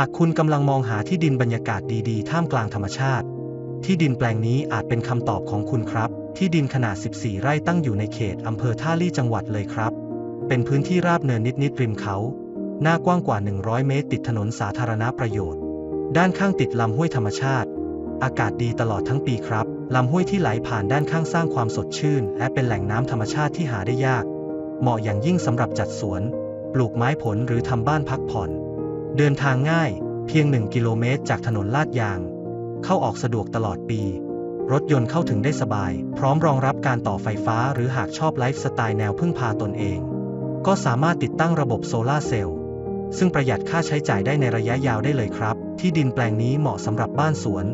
หากคุณกำลังมองหาที่ดินบรรยากาศดีๆ ท่ามกลางธรรมชาติ ที่ดินแปลงนี้อาจเป็นคำตอบของคุณครับ ที่ดินขนาด 14 ไร่ตั้งอยู่ในเขตอำเภอท่าลี่จังหวัดเลยครับ เป็นพื้นที่ราบเนินนิดๆริมเขา หน้ากว้างกว่า 100 เมตร ติดถนนสาธารณประโยชน์ ด้านข้างติดลำห้วยธรรมชาติ อากาศดีตลอดทั้งปีครับลำห้วยที่ไหลผ่านด้านข้างสร้างความสดชื่น และเป็นแหล่งน้ำธรรมชาติที่หาได้ยาก เหมาะอย่างยิ่งสำหรับจัดสวน ปลูกไม้ผลหรือทำบ้านพักผ่อน เดินทางง่ายเพียง 1 กิโลเมตร จากถนนลาดยาง เข้าออกสะดวกตลอดปี รถยนต์เข้าถึงได้สบาย พร้อมรองรับการต่อไฟฟ้าหรือหากชอบไลฟ์สไตล์แนวพึ่งพาตนเอง ก็สามารถติดตั้งระบบโซลาเซลล์ซึ่งประหยัดค่าใช้จ่ายได้ในระยะยาวได้เลยครับ ที่ดินแปลงนี้เหมาะสำหรับบ้านสวน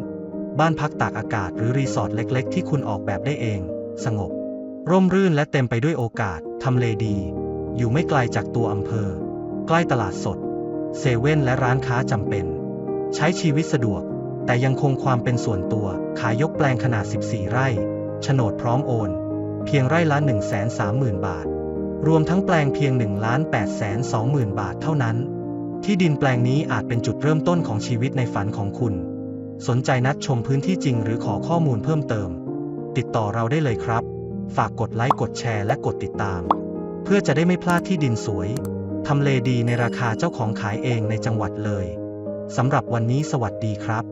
บ้านพักตากอากาศหรือรีสอร์ทเล็กๆ ที่คุณออกแบบได้เอง สงบ ร่มรื่นและเต็มไปด้วยโอกาสทำเลดี อยู่ไม่ไกลจากตัวอำเภอ ใกล้ตลาดสด เซเว่นและร้านค้าจำเป็น ใช้ชีวิตสะดวก แต่ยังคงความเป็นส่วนตัว ขายยกแปลงขนาด 14 ไร่ โฉนดพร้อมโอน เพียงไร่ละ 130,000 บาท รวมทั้งแปลงเพียง 1 8 2 0 0 0 0 บาทเท่านั้น ที่ดินแปลงนี้อาจเป็นจุดเริ่มต้นของชีวิตในฝันของคุณ สนใจนัดชมพื้นที่จริงหรือขอข้อมูลเพิ่มเติม ติดต่อเราได้เลยครับ ฝากกดไลค์กดแชร์และกดติดตาม เพื่อจะได้ไม่พลาดที่ดินสวย ทำเลดีในราคาเจ้าของขายเองในจังหวัดเลย สำหรับวันนี้สวัสดีครับ